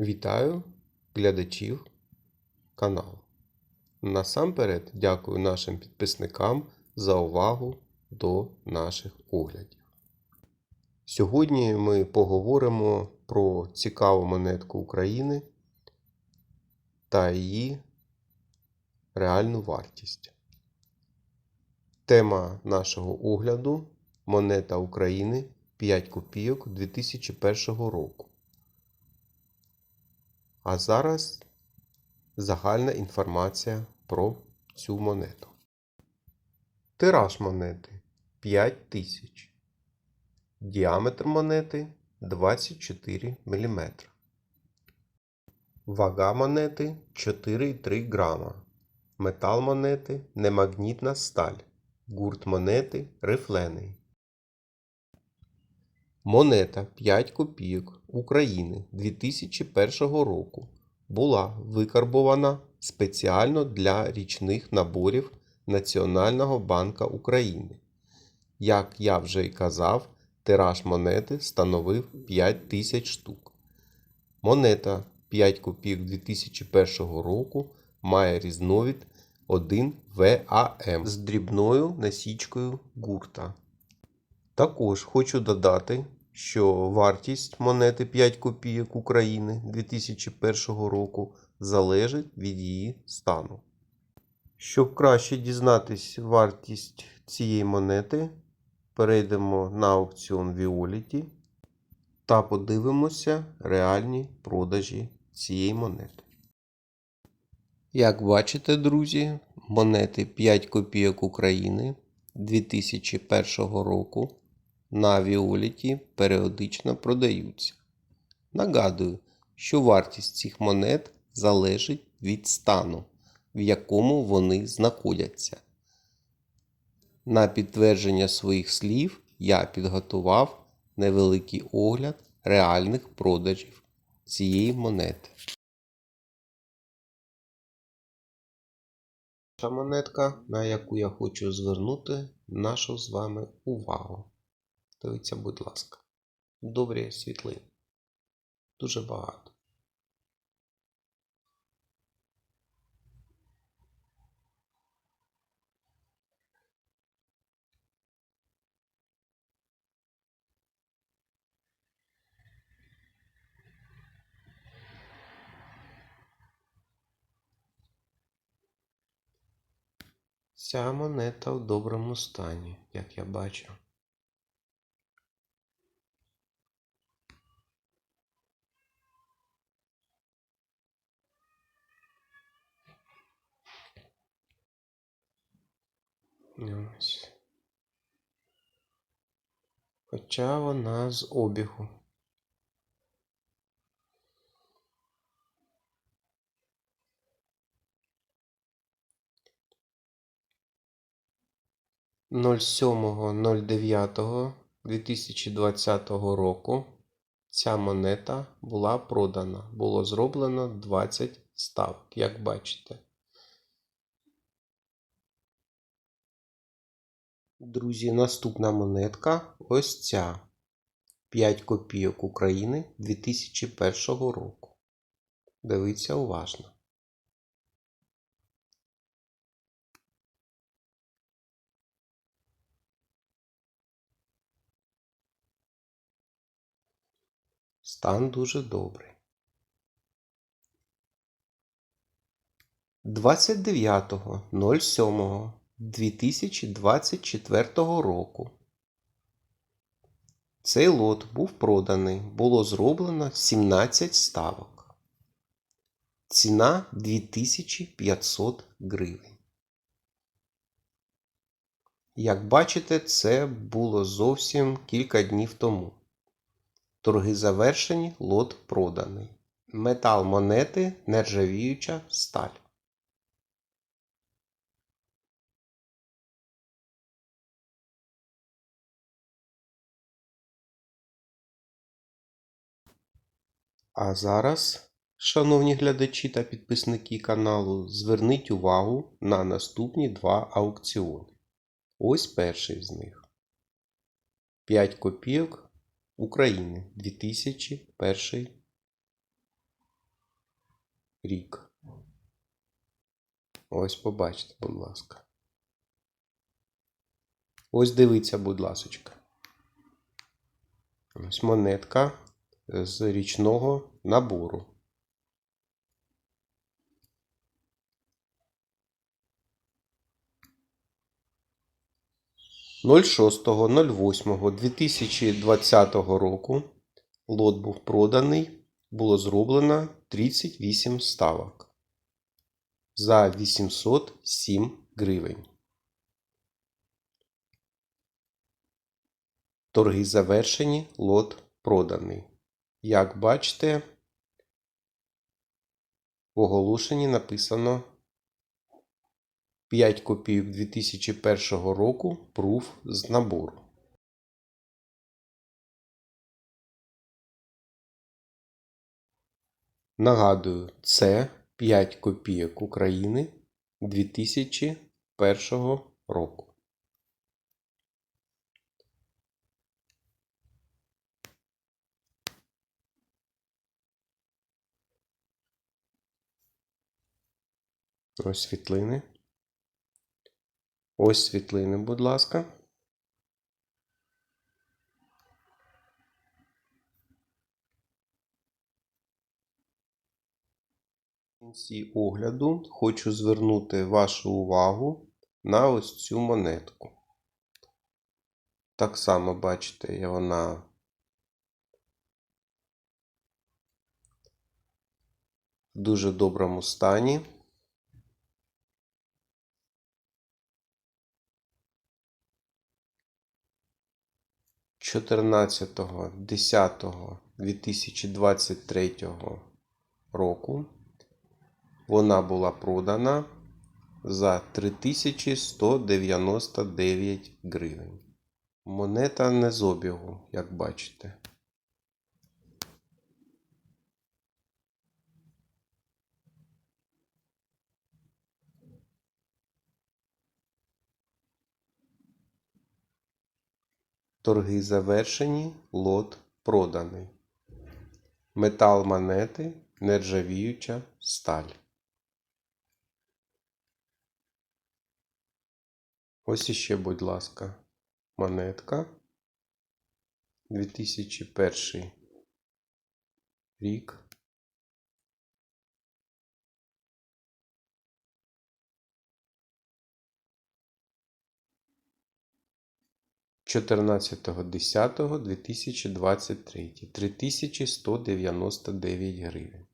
Вітаю глядачів каналу. Насамперед дякую нашим підписникам за увагу до наших оглядів. Сьогодні ми поговоримо про цікаву монетку України та її реальну вартість. Тема нашого огляду монета України 5 копійок 2001 року. А зараз загальна інформація про цю монету. Тираж монети 5 тисяч. Діаметр монети 24 мм. Вага монети 4,3 грама. Метал монети немагнітна сталь. Гурт монети рифлений. Монета 5 копійок України 2001 року була викарбована спеціально для річних наборів Національного банка України. Як я вже й казав, тираж монети становив 5 тисяч штук. Монета 5 копійок 2001 року має різновид 1 ВАМ з дрібною насічкою гурта. Також хочу додати, що вартість монети 5 копійок України 2001 року залежить від її стану. Щоб краще дізнатись вартість цієї монети, перейдемо на аукціон Violet та подивимося реальні продажі цієї монети. Як бачите, друзі, монети 5 копійок України 2001 року на Віоліті періодично продаються. Нагадую, що вартість цих монет залежить від стану, в якому вони знаходяться. На підтвердження своїх слів я підготував невеликий огляд реальних продажів цієї монети. Перша монетка, на яку я хочу звернути нашу з вами увагу. Дивіться, будь ласка. Добрі світлини. Дуже багато. Ця монета в доброму стані, як я бачу. Ось. Хоча вона з обігу. Ноль сьомого ноль дев'ятого 2020 року ця монета була продана. Було зроблено 20 ставок, як бачите. Друзі, наступна монетка ось ця. 5 копійок України 2001 року. Дивіться уважно. Стан дуже добрий. 29.07.2024 року. Цей лот був проданий. Було зроблено 17 ставок. Ціна 2500 гривень. Як бачите, це було зовсім кілька днів тому. Торги завершені, лот проданий. Метал монети нержавіюча сталь. А зараз, шановні глядачі та підписники каналу, зверніть увагу на наступні два аукціони. Ось перший з них. 5 копійок України 2001 рік. Ось побачите, будь ласка. Ось дивіться, будь ласочка. Ось монетка з річного набору. Ноль шостого, ноль восьмого 2020 року лот був проданий, було зроблено 38 ставок за 807 гривень. Торги завершені, лот проданий. Як бачите, в оголошенні написано 5 копійок 2001 року пруф з набору. Нагадую, це 5 копійок України 2001 року. Ось світлини. Ось світлини, будь ласка. В кінці огляду хочу звернути вашу увагу на ось цю монетку. Так само, бачите, вона в дуже доброму стані. Чотирнадцятого десятого 2023 року вона була продана за 3199 гривень. Монета не з обігу, як бачите. Торги завершені, лот проданий. Метал монети нержавіюча сталь. Ось іще, будь ласка, монетка. 2001 рік. Чотирнадцятого десятого 2023 3199 гривень.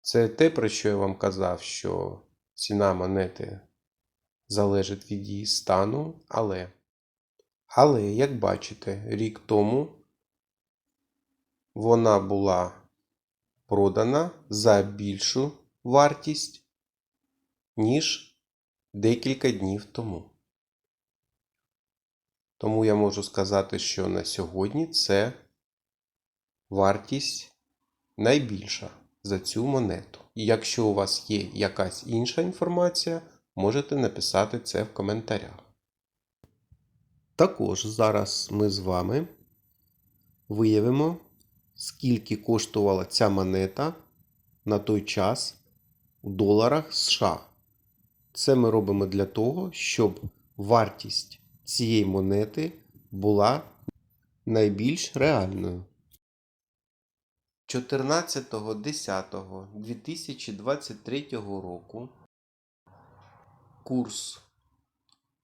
Це те, про що я вам казав, що ціна монети залежить від її стану, але, але, як бачите, рік тому вона була продана за більшу вартість, ніж декілька днів тому. Тому я можу сказати, що на сьогодні це вартість найбільша за цю монету. І якщо у вас є якась інша інформація, можете написати це в коментарях. Також зараз ми з вами виявимо, скільки коштувала ця монета на той час у доларах США. Це ми робимо для того, щоб вартість цієї монети була найбільш реальною. 14.10.2023 року курс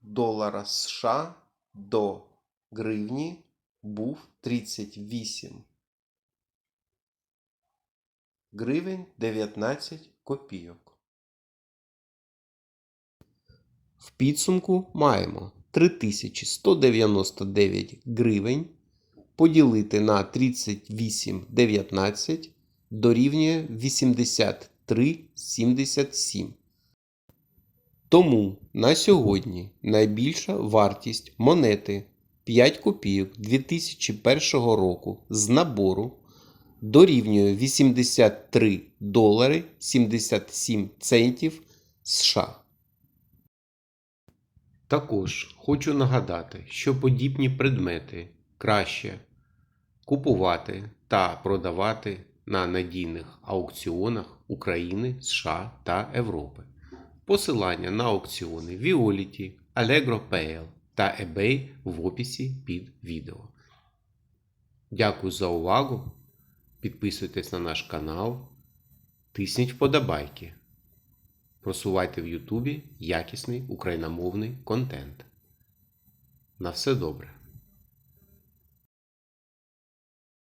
долара США до гривні був 38 гривень 19 копійок. В підсумку маємо 3199 гривень поділити на 38,19 дорівнює 83,77. Тому на сьогодні найбільша вартість монети 5 копійок 2001 року з набору дорівнює 83 долари 77 центів США. Також хочу нагадати, що подібні предмети краще купувати та продавати на надійних аукціонах України, США та Європи. Посилання на аукціони Violet, Allegro.pl та eBay в описі під відео. Дякую за увагу. Підписуйтесь на наш канал, тисніть вподобайки. Просувайте в Ютубі якісний україномовний контент. На все добре.